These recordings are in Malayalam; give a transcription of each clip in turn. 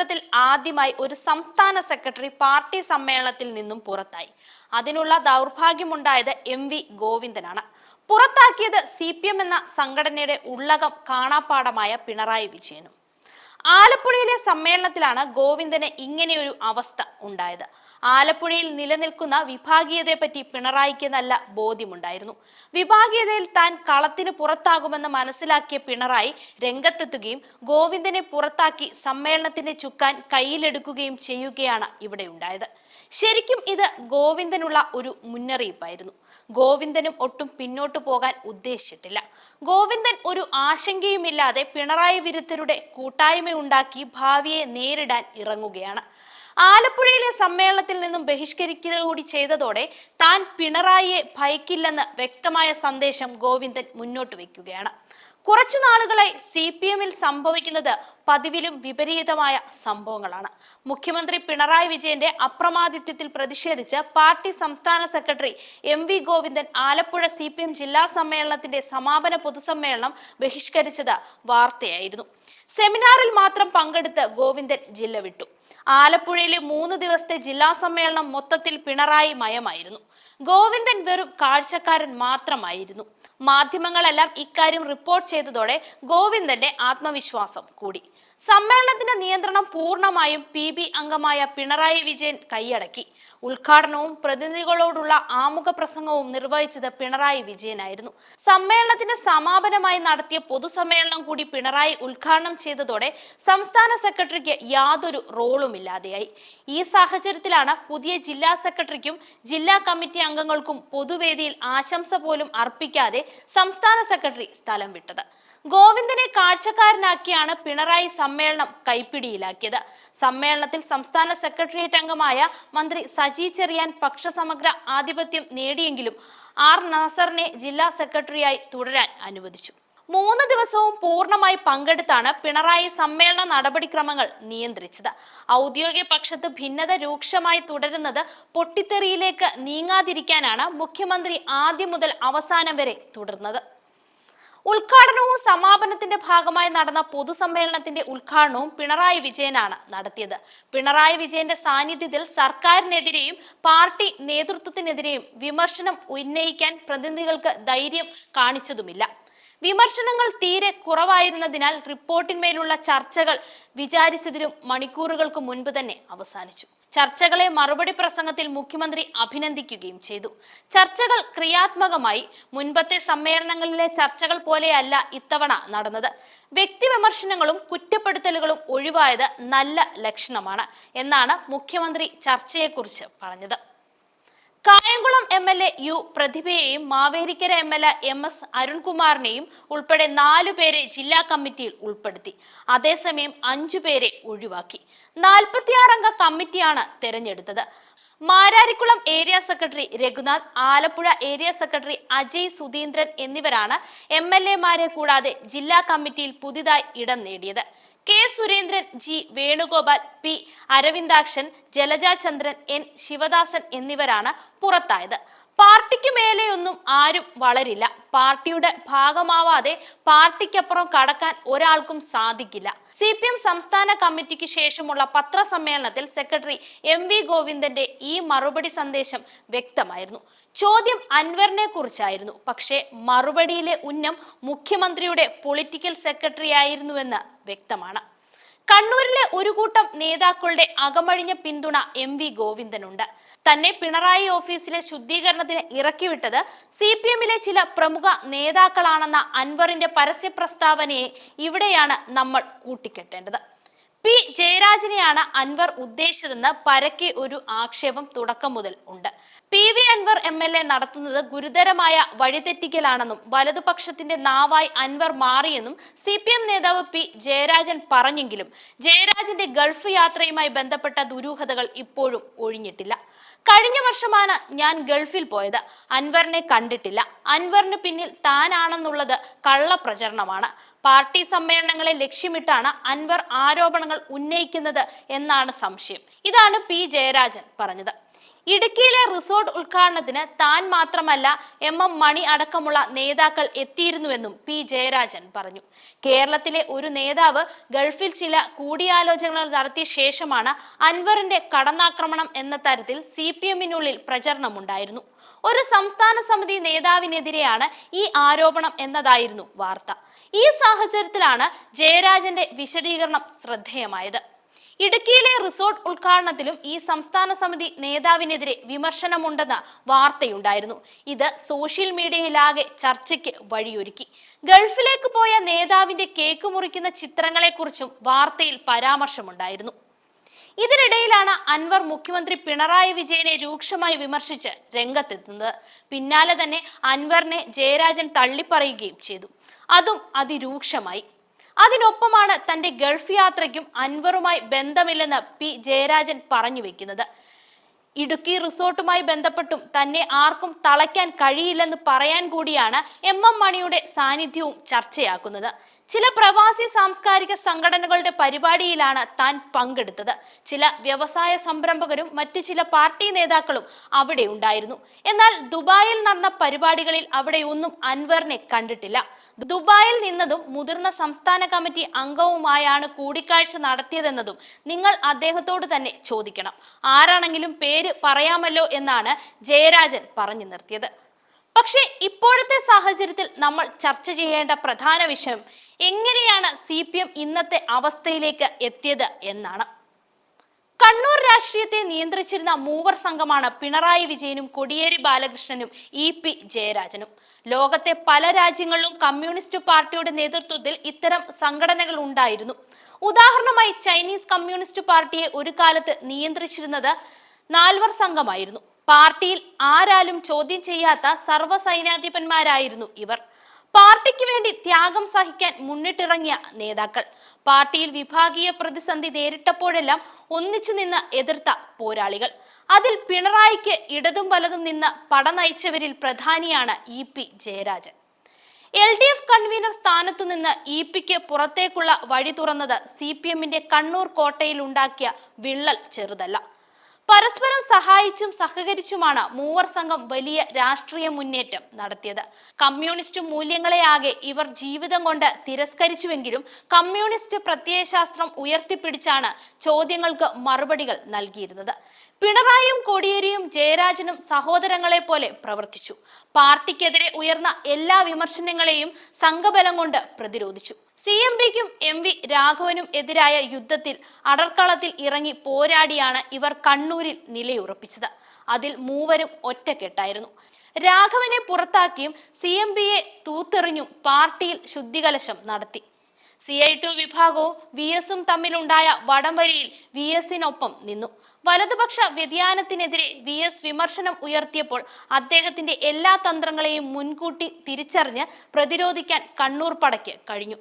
ചരിത്രത്തിൽ ആദ്യമായി ഒരു സംസ്ഥാന സെക്രട്ടറി പാർട്ടി സമ്മേളനത്തിൽ നിന്നും പുറത്തായി. അതിനുള്ള ദൗർഭാഗ്യമുണ്ടായത് എം വി ഗോവിന്ദനാണ്. പുറത്താക്കിയത് സി പി എം എന്ന സംഘടനയുടെ ഉള്ളകം കാണാപ്പാടമായ പിണറായി വിജയനും. ആലപ്പുഴയിലെ സമ്മേളനത്തിലാണ് ഗോവിന്ദന് ഇങ്ങനെയൊരു അവസ്ഥ ഉണ്ടായത്. ആലപ്പുഴയിൽ നിലനിൽക്കുന്ന വിഭാഗീയതയെപ്പറ്റി പിണറായിക്ക് നല്ല ബോധ്യമുണ്ടായിരുന്നു. വിഭാഗീയതയിൽ താൻ കളത്തിന് പുറത്താകുമെന്ന് മനസ്സിലാക്കിയ പിണറായി രംഗത്തെത്തുകയും ഗോവിന്ദനെ പുറത്താക്കി സമ്മേളനത്തിന്റെ ചുക്കാൻ കയ്യിലെടുക്കുകയും ചെയ്യുകയാണ് ഇവിടെ ഉണ്ടായത്. ശരിക്കും ഇത് ഗോവിന്ദനുള്ള ഒരു മുന്നറിയിപ്പായിരുന്നു. ഗോവിന്ദനും ഒട്ടും പിന്നോട്ടു പോകാൻ ഉദ്ദേശിച്ചിട്ടില്ല. ഗോവിന്ദൻ ഒരു ആശങ്കയുമില്ലാതെ പിണറായി വിരുദ്ധരുടെ കൂട്ടായ്മ ഉണ്ടാക്കി ഭാവിയെ നേരിടാൻ ഇറങ്ങുകയാണ്. ആലപ്പുഴയിലെ സമ്മേളനത്തിൽ നിന്നും ബഹിഷ്കരിക്കുക കൂടി ചെയ്തതോടെ താൻ പിണറായിയെ ഭയക്കില്ലെന്ന് വ്യക്തമായ സന്ദേശം ഗോവിന്ദൻ മുന്നോട്ട് വയ്ക്കുകയാണ് കുറച്ചു നാളുകളായി സി പി എമ്മിൽ സംഭവിക്കുന്നത് പതിവിലും വിപരീതമായ സംഭവങ്ങളാണ്. മുഖ്യമന്ത്രി പിണറായി വിജയന്റെ അപ്രമാദിത്യത്തിൽ പ്രതിഷേധിച്ച് പാർട്ടി സംസ്ഥാന secretary M V Govindan Alappuzha C P M ജില്ലാ സമ്മേളനത്തിന്റെ സമാപന പൊതുസമ്മേളനം ബഹിഷ്കരിച്ചത് വാർത്തയായിരുന്നു. സെമിനാറിൽ മാത്രം പങ്കെടുത്ത് ഗോവിന്ദൻ ജില്ല വിട്ടു. ആലപ്പുഴയിലെ മൂന്ന് ദിവസത്തെ ജില്ലാ സമ്മേളനം മൊത്തത്തിൽ പിണറായി മയമായിരുന്നു. ഗോവിന്ദൻ വെറും കാഴ്ചക്കാരൻ മാത്രമായിരുന്നു. മാധ്യമങ്ങളെല്ലാം ഇക്കാര്യം റിപ്പോർട്ട് ചെയ്തതോടെ ഗോവിന്ദന്റെ ആത്മവിശ്വാസം കൂടി. സമ്മേളനത്തിന്റെ നിയന്ത്രണം പൂർണമായും പി ബി അംഗമായ പിണറായി വിജയൻ കൈയടക്കി. ഉദ്ഘാടനവും പ്രതിനിധികളോടുള്ള ആമുഖ പ്രസംഗവും നിർവഹിച്ചത് പിണറായി വിജയനായിരുന്നു. സമ്മേളനത്തിന്റെ സമാപനമായി നടത്തിയ പൊതുസമ്മേളനം കൂടി പിണറായി ഉദ്ഘാടനം ചെയ്തതോടെ സംസ്ഥാന സെക്രട്ടറിക്ക് യാതൊരു റോളും ഇല്ലാതെയായി. ഈ സാഹചര്യത്തിലാണ് പുതിയ ജില്ലാ സെക്രട്ടറിക്കും ജില്ലാ കമ്മിറ്റി അംഗങ്ങൾക്കും പൊതുവേദിയിൽ ആശംസ പോലും അർപ്പിക്കാതെ സംസ്ഥാന സെക്രട്ടറി സ്ഥലം വിട്ടത്. ഗോവിന്ദനെ കാഴ്ചക്കാരനാക്കിയാണ് പിണറായി സമ്മേളനം കൈപ്പിടിയിലാക്കിയത്. സമ്മേളനത്തിൽ സംസ്ഥാന സെക്രട്ടേറിയറ്റ് അംഗമായ മന്ത്രി സജി ചെറിയാൻ പക്ഷസമഗ്ര ആധിപത്യം നേടിയെങ്കിലും ആർ നാസറിനെ ജില്ലാ സെക്രട്ടറിയായി തുടരാൻ അനുവദിച്ചു. മൂന്ന് ദിവസവും പൂർണമായി പങ്കെടുത്താണ് പിണറായി സമ്മേളന നടപടിക്രമങ്ങൾ നിയന്ത്രിച്ചത്. ഔദ്യോഗിക പക്ഷത്ത് ഭിന്നത രൂക്ഷമായി തുടരുന്നത് പൊട്ടിത്തെറിയിലേക്ക് നീങ്ങാതിരിക്കാനാണ് മുഖ്യമന്ത്രി ആദ്യം മുതൽ അവസാനം വരെ തുടർന്നത്. ഉദ്ഘാടനവും സമാപനത്തിന്റെ ഭാഗമായി നടന്ന പൊതുസമ്മേളനത്തിന്റെ ഉദ്ഘാടനവും പിണറായി വിജയനാണ് നടത്തിയത്. പിണറായി വിജയന്റെ സാന്നിധ്യത്തിൽ സർക്കാരിനെതിരെയും പാർട്ടി നേതൃത്വത്തിനെതിരെയും വിമർശനം ഉന്നയിക്കാൻ പ്രതിനിധികൾക്ക് ധൈര്യം കാണിച്ചതുമില്ല. വിമർശനങ്ങൾ തീരെ കുറവായിരുന്നതിനാൽ റിപ്പോർട്ടിന്മേലുള്ള ചർച്ചകൾ വിചാരിച്ചതിലും മണിക്കൂറുകൾക്ക് മുൻപ് തന്നെ അവസാനിച്ചു. ചർച്ചകളെ മറുപടി പ്രസംഗത്തിൽ മുഖ്യമന്ത്രി അഭിനന്ദിക്കുകയും ചെയ്തു. ചർച്ചകൾ ക്രിയാത്മകമായി മുൻപത്തെ സമ്മേളനങ്ങളിലെ ചർച്ചകൾ പോലെയല്ല ഇത്തവണ നടന്നത്. വ്യക്തി വിമർശനങ്ങളും കുറ്റപ്പെടുത്തലുകളും ഒഴിവായത് നല്ല ലക്ഷണമാണ് എന്നാണ് മുഖ്യമന്ത്രി ചർച്ചയെക്കുറിച്ച് പറഞ്ഞത്. Kayamkulam M L A U പ്രതിഭയെയും Mavelikkara M L A M S അരുൺകുമാറിനെയും ഉൾപ്പെടെ നാലു പേരെ ജില്ലാ കമ്മിറ്റിയിൽ ഉൾപ്പെടുത്തി. അതേസമയം അഞ്ചു പേരെ ഒഴിവാക്കി. നാൽപ്പത്തിയാറംഗ കമ്മിറ്റിയാണ് തെരഞ്ഞെടുത്തത്. Mararikulam area secretary Raghunath Alappuzha area secretary Ajay Sudheendran എന്നിവരാണ് എം എൽ എമാരെ കൂടാതെ ജില്ലാ കമ്മിറ്റിയിൽ പുതിയതായി ഇടം നേടിയത്. K Surendran G Venugopal P Aravindakshan Jalaja Chandran N Sivadasan എന്നിവരാണ് പുറത്തായത്. പാർട്ടിക്ക് മേലെയൊന്നും ആരും വളരില്ല. പാർട്ടിയുടെ ഭാഗമാവാതെ പാർട്ടിക്കപ്പുറം കടക്കാൻ ഒരാൾക്കും സാധിക്കില്ല. സി പി എം സംസ്ഥാന കമ്മിറ്റിക്ക് ശേഷമുള്ള പത്രസമ്മേളനത്തിൽ സെക്രട്ടറി എം വി ഗോവിന്ദന്റെ ഈ മറുപടി സന്ദേശം വ്യക്തമായിരുന്നു. ചോദ്യം അൻവറിനെ കുറിച്ചായിരുന്നു. പക്ഷേ മറുപടിയിലെ ഉന്നം മുഖ്യമന്ത്രിയുടെ പൊളിറ്റിക്കൽ സെക്രട്ടറി ആയിരുന്നുവെന്ന് വ്യക്തമാണ്. കണ്ണൂരിലെ ഒരു കൂട്ടം നേതാക്കളുടെ അകമഴിഞ്ഞ പിന്തുണ എം വി ഗോവിന്ദനുണ്ട്. തന്നെ പിണറായി ഓഫീസിലെ ശുദ്ധീകരണത്തിന് ഇറക്കിവിട്ടത് സി പി എമ്മിലെ ചില പ്രമുഖ നേതാക്കളാണെന്ന അൻവറിന്റെ പരസ്യ പ്രസ്താവനയെ ഇവിടെയാണ് നമ്മൾ കൂട്ടിക്കെട്ടേണ്ടത്. പി. ജയരാജനെയാണ് അൻവർ ഉദ്ദേശിച്ചതെന്ന് പരക്കെ ഒരു ആക്ഷേപം തുടക്കം മുതൽ ഉണ്ട്. P. V. Anvar M. L. A നടത്തുന്നത് ഗുരുതരമായ വഴിതെറ്റിക്കലാണെന്നും വലതുപക്ഷത്തിന്റെ നാവായി അൻവർ മാറിയെന്നും സി പി എം നേതാവ് പി. ജയരാജൻ പറഞ്ഞെങ്കിലും ജയരാജന്റെ ഗൾഫ് യാത്രയുമായി ബന്ധപ്പെട്ട ദുരൂഹതകൾ ഇപ്പോഴും ഒഴിഞ്ഞിട്ടില്ല. കഴിഞ്ഞ വർഷമാണ് ഞാൻ ഗൾഫിൽ പോയത്. അൻവറിനെ കണ്ടിട്ടില്ല. അൻവറിന് പിന്നിൽ താനാണെന്നുള്ളത് കള്ളപ്രചരണമാണ് പാർട്ടി സമ്മേളനങ്ങളെ ലക്ഷ്യമിട്ടാണ് അൻവർ ആരോപണങ്ങൾ ഉന്നയിക്കുന്നത് എന്നാണ് സംശയം. ഇതാണ് പി ജയരാജൻ പറഞ്ഞത്. ഇടുക്കിയിലെ റിസോർട്ട് ഉദ്ഘാടനത്തിന് താൻ മാത്രമല്ല എം എം മണി അടക്കമുള്ള നേതാക്കൾ എത്തിയിരുന്നുവെന്നും പി ജയരാജൻ പറഞ്ഞു. കേരളത്തിലെ ഒരു നേതാവ് ഗൾഫിൽ ചില കൂടിയാലോചനകൾ നടത്തിയ ശേഷമാണ് അൻവറിന്റെ കടന്നാക്രമണം എന്ന തരത്തിൽ സി പി എമ്മിനുള്ളിൽ പ്രചരണമുണ്ടായിരുന്നു. ഒരു സംസ്ഥാന സമിതി നേതാവിനെതിരെയാണ് ഈ ആരോപണം എന്നതായിരുന്നു വാർത്ത. ഈ സാഹചര്യത്തിലാണ് ജയരാജന്റെ വിശദീകരണം ശ്രദ്ധേയമായത്. ഇടുക്കിയിലെ റിസോർട്ട് ഉദ്ഘാടനത്തിലും ഈ സംസ്ഥാന സമിതി നേതാവിനെതിരെ വിമർശനമുണ്ടെന്ന വാർത്തയുണ്ടായിരുന്നു. ഇത് സോഷ്യൽ മീഡിയയിലാകെ ചർച്ചയ്ക്ക് വഴിയൊരുക്കി. ഗൾഫിലേക്ക് പോയ നേതാവിന്റെ കേക്ക് മുറിക്കുന്ന ചിത്രങ്ങളെക്കുറിച്ചും വാർത്തയിൽ പരാമർശമുണ്ടായിരുന്നു. ഇതിനിടയിലാണ് അൻവർ മുഖ്യമന്ത്രി പിണറായി വിജയനെ രൂക്ഷമായി വിമർശിച്ച് രംഗത്തെത്തുന്നത്. പിന്നാലെ തന്നെ അൻവറിനെ ജയരാജൻ തള്ളിപ്പറയുകയും ചെയ്തു. അതും അതിരൂക്ഷമായി. അതിനൊപ്പമാണ് തന്റെ ഗൾഫ് യാത്രയ്ക്കും അൻവറുമായി ബന്ധമില്ലെന്ന് പി ജയരാജൻ പറഞ്ഞു വെക്കുന്നത്. ഇടുക്കി റിസോർട്ടുമായി ബന്ധപ്പെട്ടും തന്നെ ആർക്കും തളയ്ക്കാൻ കഴിയില്ലെന്ന് പറയാൻ കൂടിയാണ് എം എം മണിയുടെ സാന്നിധ്യവും ചർച്ചയാക്കുന്നത്. ചില പ്രവാസി സാംസ്കാരിക സംഘടനകളുടെ പരിപാടിയിലാണ് താൻ പങ്കെടുത്തത്. ചില വ്യവസായ സംരംഭകരും മറ്റു ചില പാർട്ടി നേതാക്കളും അവിടെ ഉണ്ടായിരുന്നു. എന്നാൽ ദുബായിൽ നടന്ന പരിപാടികളിൽ അവിടെയൊന്നും അൻവറിനെ കണ്ടിട്ടില്ല. ദുബായിൽ നിന്നതും മുതിർന്ന സംസ്ഥാന കമ്മിറ്റി അംഗവുമായാണ് കൂടിക്കാഴ്ച നടത്തിയതെന്നതും നിങ്ങൾ അദ്ദേഹത്തോട് തന്നെ ചോദിക്കണം. ആരാണെങ്കിലും പേര് പറയാമല്ലോ എന്നാണ് ജയരാജൻ പറഞ്ഞു നിർത്തിയത്. പക്ഷേ ഇപ്പോഴത്തെ സാഹചര്യത്തിൽ നമ്മൾ ചർച്ച ചെയ്യേണ്ട പ്രധാന വിഷയം എങ്ങനെയാണ് സി ഇന്നത്തെ അവസ്ഥയിലേക്ക് എത്തിയത് എന്നാണ്. കണ്ണൂർ രാഷ്ട്രീയത്തെ നിയന്ത്രിച്ചിരുന്ന മൂവർ സംഘമാണ് പിണറായി വിജയനും കൊടിയേരി ബാലകൃഷ്ണനും ഇ പി ജയരാജനും. ലോകത്തെ പല രാജ്യങ്ങളിലും കമ്മ്യൂണിസ്റ്റ് പാർട്ടിയുടെ നേതൃത്വത്തിൽ ഇത്തരം സംഘടനകൾ ഉണ്ടായിരുന്നു. ഉദാഹരണമായി ചൈനീസ് കമ്മ്യൂണിസ്റ്റ് പാർട്ടിയെ ഒരു കാലത്ത് നിയന്ത്രിച്ചിരുന്നത് നാൽവർ സംഘമായിരുന്നു. പാർട്ടിയിൽ ആരാലും ചോദ്യം ചെയ്യാത്ത സർവസൈനാധിപന്മാരായിരുന്നു ഇവർ. പാർട്ടിക്ക് വേണ്ടി ത്യാഗം സഹിക്കാൻ മുന്നിട്ടിറങ്ങിയ നേതാക്കൾ. പാർട്ടിയിൽ വിഭാഗീയ പ്രതിസന്ധി നേരിട്ടപ്പോഴെല്ലാം ഒന്നിച്ചു നിന്ന് എതിർത്ത പോരാളികൾ. അതിൽ പിണറായിക്ക് ഇടതും വലതും നിന്ന് പട നയിച്ചവരിൽ പ്രധാനിയാണ് E P Jayarajan. L D F convener സ്ഥാനത്തു നിന്ന് ഇ പിക്ക് പുറത്തേക്കുള്ള വഴി തുറന്നത് സി പി എമ്മിന്റെ കണ്ണൂർ കോട്ടയിൽ ഉണ്ടാക്കിയ വിള്ളൽ ചെറുതല്ല. പരസ്പരം സഹായിച്ചും സഹകരിച്ചുമാണ് മൂവർ സംഘം വലിയ രാഷ്ട്രീയ മുന്നേറ്റം നടത്തിയത്. കമ്മ്യൂണിസ്റ്റ് മൂല്യങ്ങളെ ആകെ ഇവർ ജീവിതം കൊണ്ട് തിരസ്കരിച്ചുവെങ്കിലും കമ്മ്യൂണിസ്റ്റ് പ്രത്യയശാസ്ത്രം ഉയർത്തിപ്പിടിച്ചാണ് ചോദ്യങ്ങൾക്ക് മറുപടികൾ നൽകിയിരുന്നത്. പിണറായിയും കോടിയേരിയും ജയരാജനും സഹോദരങ്ങളെ പോലെ പ്രവർത്തിച്ചു. പാർട്ടിക്കെതിരെ ഉയർന്ന എല്ലാ വിമർശനങ്ങളെയും സംഘബലം കൊണ്ട് പ്രതിരോധിച്ചു. സി എം പിക്കും എം വി രാഘവനും എതിരായ യുദ്ധത്തിൽ അടർക്കളത്തിൽ ഇറങ്ങി പോരാടിയാണ് ഇവർ കണ്ണൂരിൽ നിലയുറപ്പിച്ചത്. അതിൽ മൂവരും ഒറ്റക്കെട്ടായിരുന്നു. രാഘവനെ പുറത്താക്കിയും സി എം പിയെ തൂത്തെറിഞ്ഞും പാർട്ടിയിൽ ശുദ്ധികലശം നടത്തി. സി ഐ ടു വിഭാഗവും വി എസും തമ്മിലുണ്ടായ വടംവലിയിൽ വി എസിനൊപ്പം നിന്നു. വലതുപക്ഷ വ്യതിയാനത്തിനെതിരെ വി എസ് വിമർശനം ഉയർത്തിയപ്പോൾ അദ്ദേഹത്തിന്റെ എല്ലാ തന്ത്രങ്ങളെയും മുൻകൂട്ടി തിരിച്ചറിഞ്ഞ് പ്രതിരോധിക്കാൻ കണ്ണൂർ പടയ്ക്ക് കഴിഞ്ഞു.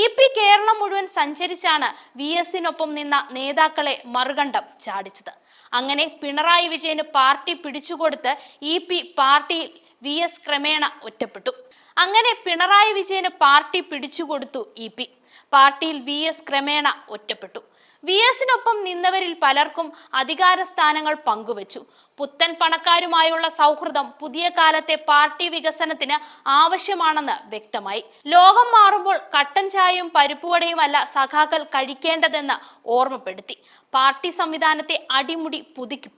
ഇ പി കേരളം മുഴുവൻ സഞ്ചരിച്ചാണ് വി എസിനൊപ്പം നിന്ന നേതാക്കളെ മറുകണ്ഠം ചാടിച്ചത്. അങ്ങനെ പിണറായി വിജയന് പാർട്ടി പിടിച്ചുകൊടുത്ത് ഇ പി പാർട്ടിയിൽ വി എസ് ക്രമേണ ഒറ്റപ്പെട്ടു. അങ്ങനെ പിണറായി വിജയന് പാർട്ടി പിടിച്ചുകൊടുത്തു ഇ പി. പാർട്ടിയിൽ വി എസ് ക്രമേണ ഒറ്റപ്പെട്ടു. വി എസിനൊപ്പം നിന്നവരിൽ പലർക്കും അധികാര സ്ഥാനങ്ങൾ പങ്കുവച്ചു. പുത്തൻ പണക്കാരുമായുള്ള സൗഹൃദം പുതിയ കാലത്തെ പാർട്ടി വികസനത്തിന് ആവശ്യമാണെന്ന് വ്യക്തമായി. ലോകം മാറുമ്പോൾ കട്ടൻ ചായയും പരിപ്പുവടയുമല്ല സഖാക്കൾ കഴിക്കേണ്ടതെന്ന് ഓർമ്മപ്പെടുത്തി. പാർട്ടി സംവിധാനത്തെ അടിമുടി പുതുക്കി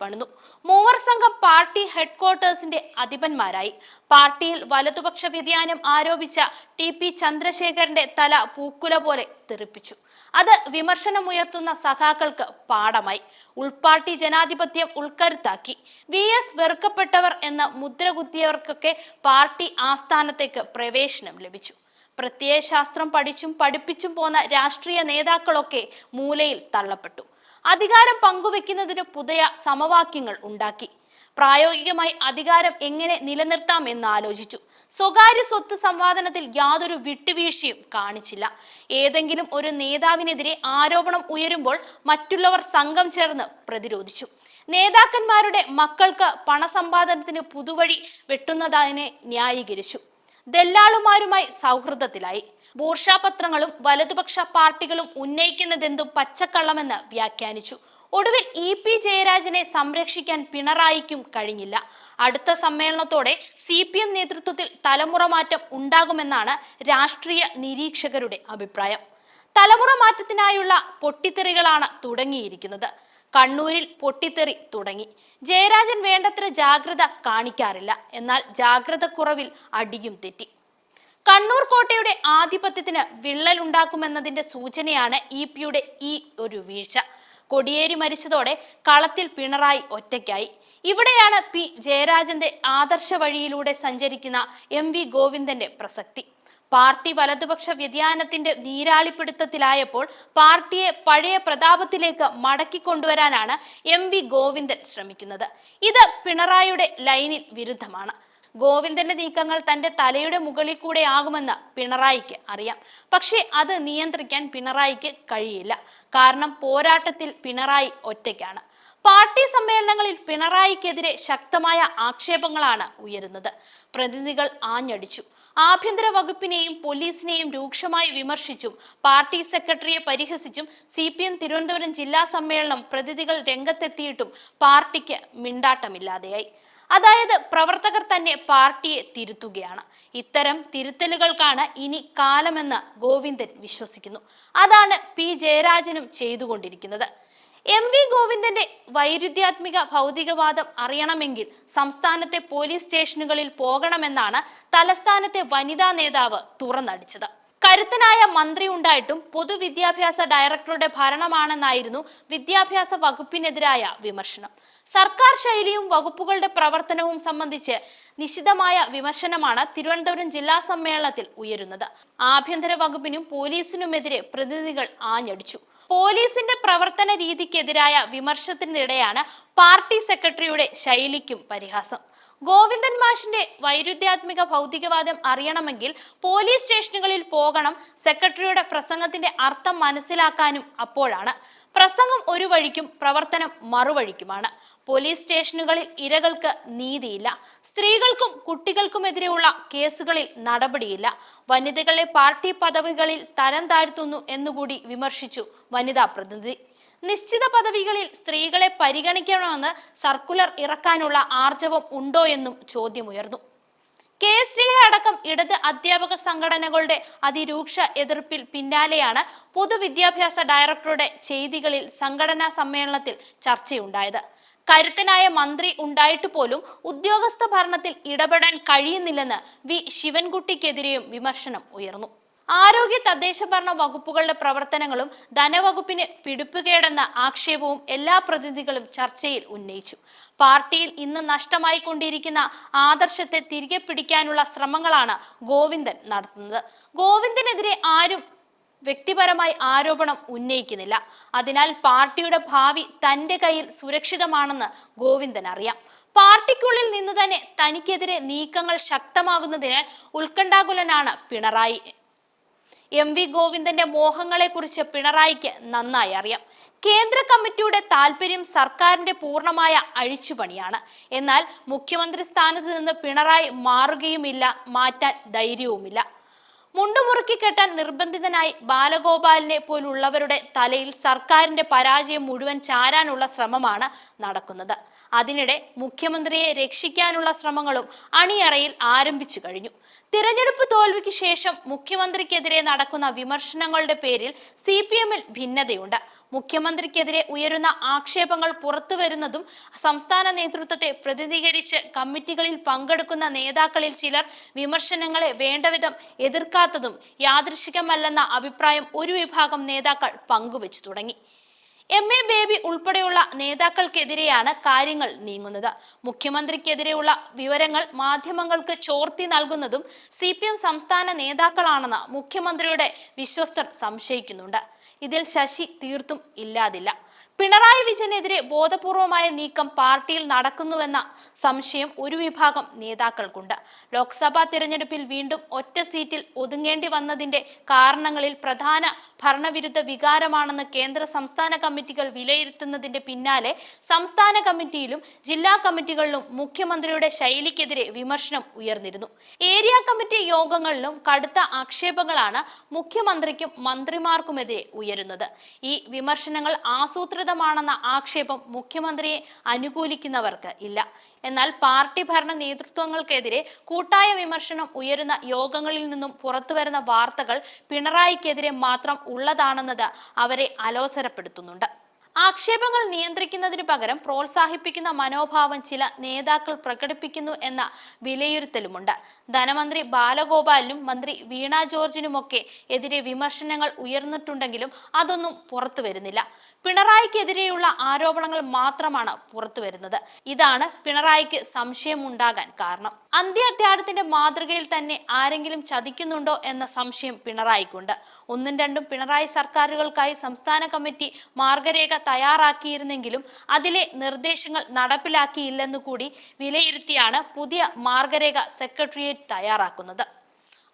മൂവർ സംഘം പാർട്ടി ഹെഡ്ക്വാർട്ടേഴ്സിന്റെ അധിപന്മാരായി. പാർട്ടിയിൽ വലതുപക്ഷ വ്യതിയാനം ആരോപിച്ച ടി പി ചന്ദ്രശേഖരന്റെ തല പൂക്കുല പോലെ തെറിപ്പിച്ചു. അത് വിമർശനമുയർത്തുന്ന സഖാക്കൾക്ക് പാഠമായി. ഉൾപാർട്ടി ജനാധിപത്യം ഉൾക്കരുത്താക്കി. വി എസ് വെറുക്കപ്പെട്ടവർ എന്ന മുദ്രകുത്തിയവർക്കൊക്കെ പാർട്ടി ആസ്ഥാനത്തേക്ക് പ്രവേശനം ലഭിച്ചു. പ്രത്യയശാസ്ത്രം പഠിച്ചും പഠിപ്പിച്ചും പോന്ന രാഷ്ട്രീയ നേതാക്കളൊക്കെ മൂലയിൽ തള്ളപ്പെട്ടു. അധികാരം പങ്കുവെക്കുന്നതിന് പുതിയ സമവാക്യങ്ങൾ ഉണ്ടാക്കി. പ്രായോഗികമായി അധികാരം എങ്ങനെ നിലനിർത്താം എന്ന് ആലോചിച്ചു. സ്വകാര്യ സ്വത്ത് സംവാദനത്തിൽ യാതൊരു വിട്ടുവീഴ്ചയും കാണിച്ചില്ല. ഏതെങ്കിലും ഒരു നേതാവിനെതിരെ ആരോപണം ഉയരുമ്പോൾ മറ്റുള്ളവർ സംഘം ചേർന്ന് പ്രതിരോധിച്ചു. നേതാക്കന്മാരുടെ മക്കൾക്ക് പണസമ്പാദനത്തിന് പുതുവഴി വെട്ടുന്നതിനെ ന്യായീകരിച്ചു. ദല്ലാളുമാരുമായി സൗഹൃദത്തിലായി. ബൂർഷാപത്രങ്ങളും വലതുപക്ഷ പാർട്ടികളും ഉന്നയിക്കുന്നതെന്തും പച്ചക്കള്ളമെന്ന് വ്യാഖ്യാനിച്ചു. ഒടുവിൽ ഇ പി ജയരാജനെ സംരക്ഷിക്കാൻ പിണറായിക്കും കഴിഞ്ഞില്ല. അടുത്ത സമ്മേളനത്തോടെ സി പി എം നേതൃത്വത്തിൽ തലമുറ മാറ്റം ഉണ്ടാകുമെന്നാണ് രാഷ്ട്രീയ നിരീക്ഷകരുടെ അഭിപ്രായം. തലമുറ മാറ്റത്തിനായുള്ള പൊട്ടിത്തെറികളാണ് തുടങ്ങിയിരിക്കുന്നത്. കണ്ണൂരിൽ പൊട്ടിത്തെറി തുടങ്ങി. ജയരാജൻ വേണ്ടത്ര ജാഗ്രത കാണിക്കാറില്ല. എന്നാൽ ജാഗ്രത കുറവിൽ അടിയും തെറ്റി. കണ്ണൂർ കോട്ടയുടെ ആധിപത്യത്തിന് വിള്ളലുണ്ടാക്കുമെന്നതിന്റെ സൂചനയാണ് ഇ പിയുടെ ഈ ഒരു വീഴ്ച. കൊടിയേരി മരിച്ചതോടെ കളത്തിൽ പിണറായി ഒറ്റയ്ക്കായി. ഇവിടെയാണ് പി ജയരാജന്റെ ആദർശ വഴിയിലൂടെ സഞ്ചരിക്കുന്ന എം വി ഗോവിന്ദന്റെ പ്രസക്തി. പാർട്ടി വലതുപക്ഷ വ്യതിയാനത്തിന്റെ നീരാളിപ്പിടുത്തത്തിലായപ്പോൾ പാർട്ടിയെ പഴയ പ്രതാപത്തിലേക്ക് മടക്കിക്കൊണ്ടുവരാനാണ് എം വി ഗോവിന്ദൻ ശ്രമിക്കുന്നത്. ഇത് പിണറായിയുടെ ലൈനിൽ വിരുദ്ധമാണ്. ഗോവിന്ദന്റെ നീക്കങ്ങൾ തന്റെ തലയുടെ മുകളിൽ കൂടെ ആകുമെന്ന് പിണറായിക്ക് അറിയാം. പക്ഷേ അത് നിയന്ത്രിക്കാൻ പിണറായിക്ക് കഴിയില്ല. കാരണം പോരാട്ടത്തിൽ പിണറായി ഒറ്റയ്ക്കാണ്. പാർട്ടി സമ്മേളനങ്ങളിൽ പിണറായിക്കെതിരെ ശക്തമായ ആക്ഷേപങ്ങളാണ് ഉയരുന്നത്. പ്രതിനിധികൾ ആഞ്ഞടിച്ചു. ആഭ്യന്തര വകുപ്പിനെയും പോലീസിനെയും രൂക്ഷമായി വിമർശിച്ചും പാർട്ടി സെക്രട്ടറിയെ പരിഹസിച്ചും സി പി എം തിരുവനന്തപുരം ജില്ലാ സമ്മേളനം പ്രതിനിധികൾ രംഗത്തെത്തിയിട്ടും പാർട്ടിക്ക് മിണ്ടാട്ടമില്ലാതെയായി. അതായത് പ്രവർത്തകർ തന്നെ പാർട്ടിയെ തിരുത്തുകയാണ്. ഇത്തരം തിരുത്തലുകൾക്കാണ് ഇനി കാലമെന്ന് ഗോവിന്ദൻ വിശ്വസിക്കുന്നു. അതാണ് പി ജയരാജനും ചെയ്തുകൊണ്ടിരിക്കുന്നത്. എം വി ഗോവിന്ദന്റെ വൈരുദ്ധ്യാത്മിക ഭൗതികവാദം അറിയണമെങ്കിൽ സംസ്ഥാനത്തെ പോലീസ് സ്റ്റേഷനുകളിൽ പോകണമെന്നാണ് തലസ്ഥാനത്തെ വനിതാ നേതാവ് തുറന്നടിച്ചത്. കരുത്തനായ മന്ത്രി ഉണ്ടായിട്ടും പൊതുവിദ്യാഭ്യാസ ഡയറക്ടറുടെ ഭരണമാണെന്നായിരുന്നു വിദ്യാഭ്യാസ വകുപ്പിനെതിരായ വിമർശനം. സർക്കാർ ശൈലിയും വകുപ്പുകളുടെ പ്രവർത്തനവും സംബന്ധിച്ച് നിശിതമായ വിമർശനമാണ് തിരുവനന്തപുരം ജില്ലാ സമ്മേളനത്തിൽ ഉയരുന്നത്. ആഭ്യന്തര വകുപ്പിനും പോലീസിനുമെതിരെ പ്രതിനിധികൾ ആഞ്ഞടിച്ചു. പോലീസിന്റെ പ്രവർത്തന രീതിക്കെതിരായ വിമർശനത്തിനിടെയാണ് പാർട്ടി സെക്രട്ടറിയുടെ ശൈലിക്കും പരിഹാസം. ഗോവിന്ദൻ മാഷിന്റെ വൈരുദ്ധ്യാത്മിക ഭൗതികവാദം അറിയണമെങ്കിൽ പോലീസ് സ്റ്റേഷനുകളിൽ പോകണം സെക്രട്ടറിയുടെ പ്രസംഗത്തിന്റെ അർത്ഥം മനസ്സിലാക്കാനും അപ്പോഴാണ്. പ്രസംഗം ഒരു വഴിക്കും പ്രവർത്തനം മറുവഴിക്കുമാണ്. പോലീസ് സ്റ്റേഷനുകളിൽ ഇരകൾക്ക് നീതിയില്ല. സ്ത്രീകൾക്കും കുട്ടികൾക്കുമെതിരെയുള്ള കേസുകളിൽ നടപടിയില്ല. വനിതകളെ പാർട്ടി പദവികളിൽ തരം താഴ്ത്തുന്നു എന്നുകൂടി വിമർശിച്ചു വനിതാ പ്രതിനിധി. നിശ്ചിത പദവികളിൽ സ്ത്രീകളെ പരിഗണിക്കണമെന്ന് സർക്കുലർ ഇറക്കാനുള്ള ആർജവം ഉണ്ടോ എന്നും ചോദ്യമുയർന്നു. കെ. എസ്. ഡി അടക്കം ഇടത് അധ്യാപക സംഘടനകളുടെ അതിരൂക്ഷ എതിർപ്പിൽ പിന്നാലെയാണ് പൊതുവിദ്യാഭ്യാസ ഡയറക്ടറുടെ ചെയ്തികളിൽ സംഘടനാ സമ്മേളനത്തിൽ ചർച്ചയുണ്ടായത്. കരുത്തനായ മന്ത്രി ഉണ്ടായിട്ട് പോലും ഉദ്യോഗസ്ഥ ഭരണത്തിൽ ഇടപെടാൻ കഴിയുന്നില്ലെന്ന് വി. ശിവൻകുട്ടിക്കെതിരെയും വിമർശനം ഉയർന്നു. ആരോഗ്യ തദ്ദേശ ഭരണ വകുപ്പുകളുടെ പ്രവർത്തനങ്ങളും ധനവകുപ്പിന് പിടിപ്പുകേടെന്ന ആക്ഷേപവും എല്ലാ പ്രതിനിധികളും ചർച്ചയിൽ ഉന്നയിച്ചു. പാർട്ടിയിൽ ഇന്ന് നഷ്ടമായി കൊണ്ടിരിക്കുന്ന ആദർശത്തെ തിരികെ പിടിക്കാനുള്ള ശ്രമങ്ങളാണ് ഗോവിന്ദൻ നടത്തുന്നത്. ഗോവിന്ദനെതിരെ ആരും വ്യക്തിപരമായി ആരോപണം ഉന്നയിക്കുന്നില്ല. അതിനാൽ പാർട്ടിയുടെ ഭാവി തന്റെ കയ്യിൽ സുരക്ഷിതമാണെന്ന് ഗോവിന്ദൻ അറിയാം. പാർട്ടിക്കുള്ളിൽ നിന്ന് തന്നെ തനിക്കെതിരെ നീക്കങ്ങൾ ശക്തമാകുന്നതിനാൽ ഉത്കണ്ഠാകുലനാണ് പിണറായി. എം വി ഗോവിന്ദന്റെ മോഹങ്ങളെക്കുറിച്ച് പിണറായിക്ക് നന്നായി അറിയാം. കേന്ദ്ര കമ്മിറ്റിയുടെ താല്പര്യം സർക്കാരിന്റെ പൂർണമായ അഴിച്ചുപണിയാണ്. എന്നാൽ മുഖ്യമന്ത്രി സ്ഥാനത്ത് നിന്ന് പിണറായി മാറുകയുമില്ല മാറ്റാൻ ധൈര്യവുമില്ല. മുണ്ടുമുറുക്കി കെട്ടാൻ നിർബന്ധിതനായി ബാലഗോപാലിനെ പോലുള്ളവരുടെ തലയിൽ സർക്കാരിന്റെ പരാജയം മുഴുവൻ ചാരാനുള്ള ശ്രമമാണ് നടക്കുന്നത്. അതിനിടെ മുഖ്യമന്ത്രിയെ രക്ഷിക്കാനുള്ള ശ്രമങ്ങളും അണിയറയിൽ ആരംഭിച്ചു കഴിഞ്ഞു. തിരഞ്ഞെടുപ്പ് തോൽവിക്ക് ശേഷം മുഖ്യമന്ത്രിക്കെതിരെ നടക്കുന്ന വിമർശനങ്ങളുടെ പേരിൽ സി പി എമ്മിൽ ഭിന്നതയുണ്ട്. മുഖ്യമന്ത്രിക്കെതിരെ ഉയരുന്ന ആക്ഷേപങ്ങൾ പുറത്തു വരുന്നതും സംസ്ഥാന നേതൃത്വത്തെ പ്രതിനിധീകരിച്ച് കമ്മിറ്റികളിൽ പങ്കെടുക്കുന്ന നേതാക്കളിൽ ചിലർ വിമർശനങ്ങളെ വേണ്ടവിധം എതിർക്കാത്തതും യാദൃശികമല്ലെന്ന അഭിപ്രായം ഒരു വിഭാഗം നേതാക്കൾ പങ്കുവച്ചു തുടങ്ങി. എം എ ബേബി ഉൾപ്പെടെയുള്ള നേതാക്കൾക്കെതിരെയാണ് കാര്യങ്ങൾ നീങ്ങുന്നത്. മുഖ്യമന്ത്രിക്കെതിരെയുള്ള വിവരങ്ങൾ മാധ്യമങ്ങൾക്ക് ചോർത്തി നൽകുന്നതും സി പി എം സംസ്ഥാന നേതാക്കളാണെന്ന് മുഖ്യമന്ത്രിയുടെ വിശ്വസ്തർ സംശയിക്കുന്നുണ്ട്. ഇതിൽ ശശി തീർത്തും ഇല്ലാതില്ല. പിണറായി വിജയനെതിരെ ബോധപൂർവമായ നീക്കം പാർട്ടിയിൽ നടക്കുന്നുവെന്ന സംശയം ഒരു വിഭാഗം നേതാക്കൾക്കുണ്ട്. ലോക്സഭാ തിരഞ്ഞെടുപ്പിൽ വീണ്ടും ഒറ്റ സീറ്റിൽ ഒതുങ്ങേണ്ടി വന്നതിന്റെ കാരണങ്ങളിൽ പ്രധാന ഭരണവിരുദ്ധ വികാരമാണെന്ന് കേന്ദ്ര സംസ്ഥാന കമ്മിറ്റികൾ വിലയിരുത്തുന്നതിന്റെ പിന്നാലെ സംസ്ഥാന കമ്മിറ്റിയിലും ജില്ലാ കമ്മിറ്റികളിലും മുഖ്യമന്ത്രിയുടെ ശൈലിക്കെതിരെ വിമർശനം ഉയർന്നിരുന്നു. ഏരിയ കമ്മിറ്റി യോഗങ്ങളിലും കടുത്ത ആക്ഷേപങ്ങളാണ് മുഖ്യമന്ത്രിക്കും മന്ത്രിമാർക്കുമെതിരെ ഉയരുന്നത്. ഈ വിമർശനങ്ങൾ ആസൂത്രിത കേന്ദ്രീകൃതമാണെന്ന ആക്ഷേപം മുഖ്യമന്ത്രിയെ അനുകൂലിക്കുന്നവർക്ക് ഇല്ല. എന്നാൽ പാർട്ടി ഭരണ നേതൃത്വങ്ങൾക്കെതിരെ കൂട്ടായ വിമർശനം ഉയരുന്ന യോഗങ്ങളിൽ നിന്നും പുറത്തുവരുന്ന വാർത്തകൾ പിണറായിക്കെതിരെ മാത്രം ഉള്ളതാണെന്നത് അവരെ അലോസരപ്പെടുത്തുന്നുണ്ട്. ആക്ഷേപങ്ങൾ നിയന്ത്രിക്കുന്നതിന് പകരം പ്രോത്സാഹിപ്പിക്കുന്ന മനോഭാവം ചില നേതാക്കൾ പ്രകടിപ്പിക്കുന്നു എന്ന വിലയിരുത്തലുമുണ്ട്. ധനമന്ത്രി ബാലഗോപാലിനും മന്ത്രി വീണ ജോർജിനുമൊക്കെ എതിരെ വിമർശനങ്ങൾ ഉയർന്നിട്ടുണ്ടെങ്കിലും അതൊന്നും പുറത്തു വരുന്നില്ല പിണറായിക്കെതിരെയുള്ള ആരോപണങ്ങൾ മാത്രമാണ് പുറത്തു വരുന്നത്. ഇതാണ് പിണറായിക്ക് സംശയമുണ്ടാകാൻ കാരണം. അന്ത്യാത്യാടത്തിന്റെ മാതൃകയിൽ തന്നെ ആരെങ്കിലും ചതിക്കുന്നുണ്ടോ എന്ന സംശയം പിണറായിക്കുണ്ട്. ഒന്നും രണ്ടും പിണറായി സർക്കാരുകൾക്കായി സംസ്ഥാന കമ്മിറ്റി മാർഗരേഖ തയ്യാറാക്കിയിരുന്നെങ്കിലും അതിലെ നിർദ്ദേശങ്ങൾ നടപ്പിലാക്കിയില്ലെന്നു കൂടി വിലയിരുത്തിയാണ് പുതിയ മാർഗരേഖ സെക്രട്ടേറിയറ്റ് തയ്യാറാക്കുന്നത്.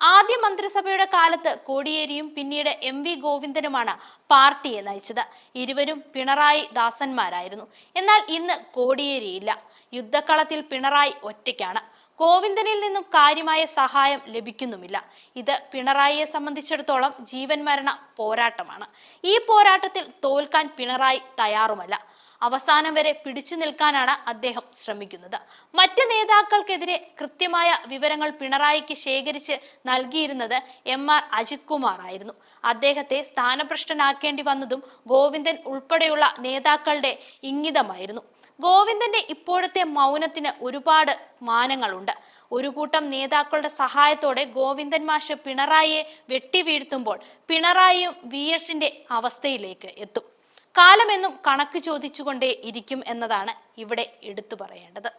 ആദ്യ മന്ത്രിസഭയുടെ കാലത്ത് കോടിയേരിയും പിന്നീട് എം വി ഗോവിന്ദനുമാണ് പാർട്ടിയെ നയിച്ചത്. ഇരുവരും പിണറായി ദാസന്മാരായിരുന്നു. എന്നാൽ ഇന്ന് കോടിയേരിയില്ല. യുദ്ധക്കളത്തിൽ പിണറായി ഒറ്റയ്ക്കാണ്. ഗോവിന്ദനിൽ നിന്നും കാര്യമായ സഹായം ലഭിക്കുന്നുമില്ല. ഇത് പിണറായിയെ സംബന്ധിച്ചിടത്തോളം ജീവൻ മരണ പോരാട്ടമാണ്. ഈ പോരാട്ടത്തിൽ തോൽക്കാൻ പിണറായി തയ്യാറുമല്ല. അവസാനം വരെ പിടിച്ചു നിൽക്കാനാണ് അദ്ദേഹം ശ്രമിക്കുന്നത്. മറ്റ് നേതാക്കൾക്കെതിരെ കൃത്യമായ വിവരങ്ങൾ പിണറായിക്ക് ശേഖരിച്ച് നൽകിയിരുന്നത് എം ആർ അജിത് കുമാർ ആയിരുന്നു. അദ്ദേഹത്തെ സ്ഥാനഭ്രഷ്ടനാക്കേണ്ടി വന്നതും ഗോവിന്ദൻ ഉൾപ്പെടെയുള്ള നേതാക്കളുടെ ഇംഗിതമായിരുന്നു. ഗോവിന്ദന്റെ ഇപ്പോഴത്തെ മൗനത്തിന് ഒരുപാട് മാനങ്ങളുണ്ട്. ഒരു കൂട്ടം നേതാക്കളുടെ സഹായത്തോടെ ഗോവിന്ദൻ മാഷ് പിണറായിയെ വെട്ടിവീഴ്ത്തുമ്പോൾ പിണറായിയും വി എസിന്റെ അവസ്ഥയിലേക്ക് എത്തും. കാലമെന്നും കണക്ക് ചോദിച്ചുകൊണ്ടേ ഇരിക്കും എന്നതാണ് ഇവിടെ എടുത്തു പറയേണ്ടത്.